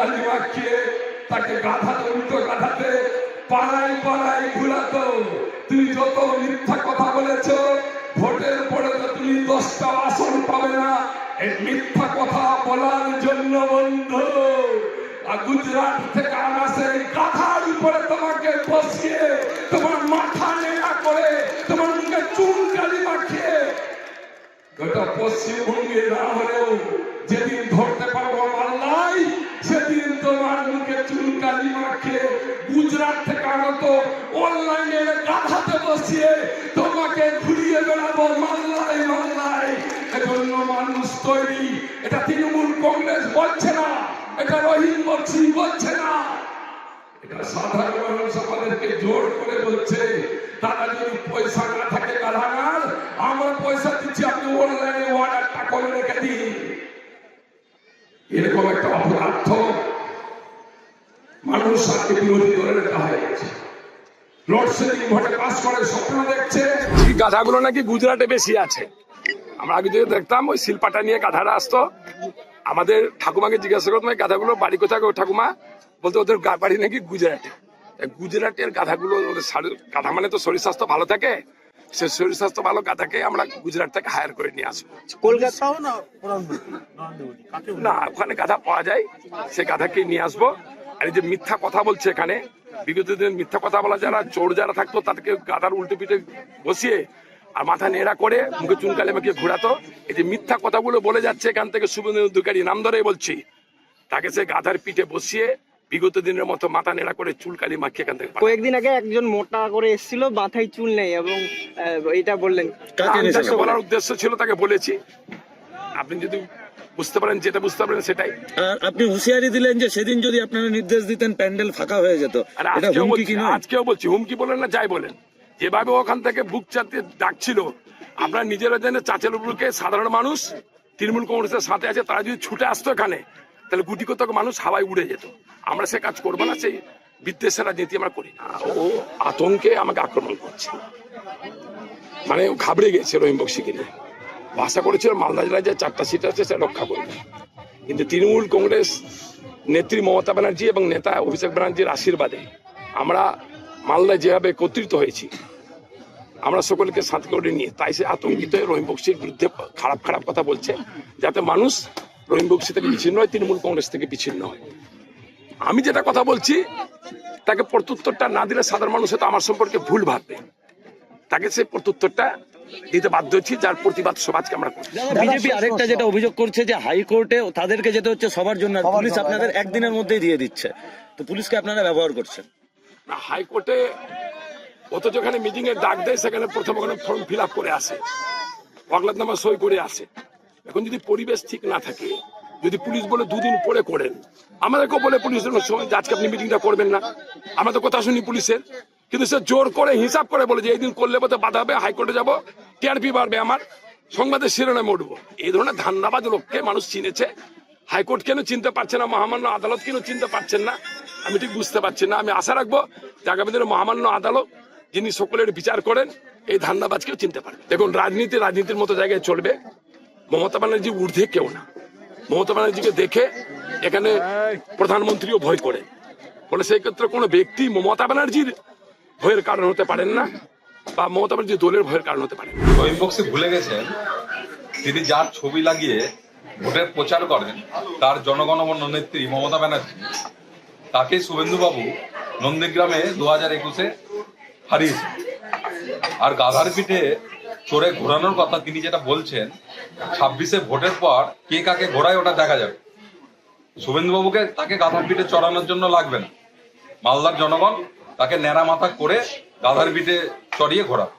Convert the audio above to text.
কালি মাখিয়ে তাকে গাধাতে, উল্টো গাধাতে, পাড়ায় পাড়ায় ঘুরাতো। তুমি যত মিথ্যা কথা বলেছ, ভোটের পরে তো তুমি দশটা আসন পাবে না। এই মিথ্যা কথা বলার জন্য বন্ধু, আর গুজরাট থেকে আনা সেই উপরে তোমাকে বসিয়ে, তোমার মাথা নেড়া করে, তোমার মুখে চুন কালি মাখিয়ে, গোটা পশ্চিমবঙ্গে না হলেও যেদিন ধরতে পারব মাল্লাই গুজরাট থেকে আনত অনলাইনে গাধাতে বসিয়ে তোমাকে ঘুরিয়ে বেড়াবো মাল্লাই মাল্লাই এজন্য মানুষ তৈরি। এটা তৃণমূল কংগ্রেস বলছে না, এটা রহিম বক্সি বলছে না। এটা সাধারণ মানুষ আমাদেরকে জোর করে বলছে, তারা যদি পয়সা না থাকে কারাগার আমরা পয়সা দিচ্ছি, আপনি অনলাইনে অর্ডারটা করে রেখে দিন। এরকম একটা অপরাধ মানুষ আজকে বিরোধী দলের নেতা হয়ে গেছে লোডশেডিং ভোটে পাস করে স্বপ্ন দেখছে। এই গাধাগুলো নাকি গুজরাটে বেশি আছে। আমরা আগে যদি দেখতাম ওই শিল্পাটা নিয়ে গাধারা আসতো। আমাদের ঠাকুমাকে জিজ্ঞাসা করতাম গাধাগুলো বাড়ি কোথায় ঠাকুমা? বলতে ওদের বাড়ি নাকি গুজরাটে। গুজরাটের গাধাগুলো ওদের শারীর- গাধা মানে তো শরীর স্বাস্থ্য ভালো থাকে। সে শরীর স্বাস্থ্য ভালো গাধাকে আমরা গুজরাট থেকে হায়ার করে নিয়ে আসব। কলকাতাও না না ওখানে গাধা পাওয়া যায়। সে গাধাকে নিয়ে আসব। আর এই যে মিথ্যা কথা বলছে এখানে বিগত দিন মিথ্যা কথা বলা যারা চোর যারা থাকতো তাদেরকে গাধার উল্টে পিঠে বসিয়ে আর মাথা নেড়া করে মুখে চুনকালে মাখিয়ে ঘোরাতো। এই যে মিথ্যা কথাগুলো বলে যাচ্ছে এখান থেকে শুভেন্দু অধিকারী নাম ধরে বলছি তাকে সে গাধার পিঠে বসিয়ে বিগত দিনের মতো মাথা নেড়া করে চুলকালি মাখিয়ে এখান থেকে। কয়েকদিন আগে একজন মোটা করে এসেছিল মাথায় চুল নেই এবং আহ, এটা বললেন। তাকে বলার উদ্দেশ্য ছিল তাকে বলেছি। আপনি যদি বুঝতে পারেন যেটা বুঝতে পারেন সেটাই। আপনি হুঁশিয়ারি দিলেন যে সেদিন যদি আপনারা নির্দেশ দিতেন প্যান্ডেল ফাঁকা হয়ে যেত। আজকেও বলছি হুমকি বলেন না যাই বলেন। যেভাবে ওখান থেকে বুক চাতে ডাকছিল আপনার নিজেরা জানেন চাচের উপরকে সাধারণ মানুষ তৃণমূল কংগ্রেসের সাথে আছে তারা যদি ছুটে আসতো এখানে তাহলে গুটি কতক মানুষ হাওয়ায় উড়ে যেত। আমরা সে কাজ করব না সেই বিদ্বেষের রাজনীতি আমরা করি না। ও আতঙ্কে আমাকে আক্রমণ করছে। মানে ঘাবড়ে গেছে রহিম বক্সিকে নিয়ে। আশা করেছিল মালদা জেলায় যে চারটা সিট আছে সেটা রক্ষা করবে। কিন্তু তৃণমূল কংগ্রেস নেত্রী মমতা ব্যানার্জি এবং নেতা অভিষেক ব্যানার্জির আশীর্বাদে আমরা মালদায় যেভাবে একত্রিত হয়েছি, আমরা সকলকে সাথে করে নিয়ে, তাই সে আতঙ্কিত হয়ে রহিম বক্সির বিরুদ্ধে খারাপ খারাপ কথা বলছে, যাতে মানুষ রহিম বক্সি থেকে বিচ্ছিন্ন হয়, তৃণমূল কংগ্রেস থেকে বিচ্ছিন্ন হয়। আমি যেটা কথা বলছি, তাকে প্রত্যুত্তরটা না দিলে সাধারণ মানুষ হয়তো আমার সম্পর্কে ভুল ভাববে। তাকে সে প্রত্যুত্তরটা দিতে বাধ্য হচ্ছি যার প্রতিবাদ সমাজকে আমরা বিজেপি আরেকটা যেটা অভিযোগ করছে যে হাইকোর্টে তাদেরকে যেতে হচ্ছে সবার জন্য পুলিশ আপনাদের একদিনের মধ্যেই দিয়ে দিচ্ছে। তো পুলিশকে আপনারা ব্যবহার করছেন। না, হাইকোর্টে অথচ যেখানে মিটিং এর ডাক দেয় সেখানে প্রথম ওখানে ফর্ম ফিল আপ করে আসে। অগলাতনামা সই করে আসে। এখন যদি পরিবেশ ঠিক না থাকে যদি পুলিশ বলে দুদিন পরে করেন আমাদেরকেও বলে পুলিশের সময় আজকে আপনি মিটিংটা করবেন না। আমরা তো কথা শুনি পুলিশের। কিন্তু সে জোর করে হিসাব করে বলে যে এই দিন করলে বোধহয় বাধা হবে হাইকোর্টে যাব টিআরপি বাড়বে আমার সংবাদের শিরোনামে উঠবো। এই ধরনের ধান্দাবাজ লোককে মানুষ চিনেছে। হাইকোর্ট কেন চিনতে পারছে না মহামান্য আদালত কেন চিনতে পারছেন না আমি ঠিক বুঝতে পারছি না। আমি আশা রাখব যে আগামী দিনে মহামান্য আদালত যিনি সকলের বিচার করেন এই ধান্দাবাজকেও চিনতে পারবে। দেখুন রাজনীতি রাজনীতির মতো জায়গায় চলবে। মমতা ব্যানার্জি ঊর্ধ্বে কেউ না। মমতা ব্যানার্জিকে দেখে এখানে প্রধানমন্ত্রীও ভয় করে। বলে সেই ক্ষেত্রে কোনো ব্যক্তি মমতা ব্যানার্জির ভয়ের কারণ হতে পারেন না, বা মমতা ব্যানার্জি দলের ভয়ের কারণ হতে পারেন। রহিম ভুলে গেছেন, তিনি যার ছবি লাগিয়ে ভোটের প্রচার করেন, তার জনগণমন নেত্রী মমতা ব্যানার্জি, তাকে শুভেন্দুবাবু নন্দীগ্রামে দু হাজার একুশে হারিয়েছেন। আর গাধার পিঠে চড়ে ঘোরানোর কথা তিনি যেটা বলছেন, ছাব্বিশে ভোটের পর কে কাকে ঘোরায় ওটা দেখা যাবে। শুভেন্দুবাবুকে তাকে গাধার পিঠে চড়ানোর জন্য লাগবে না। মালদার জনগণ তাকে ন্যাড়া মাথা করে গাধার পিঠে চড়িয়ে ঘোরাবে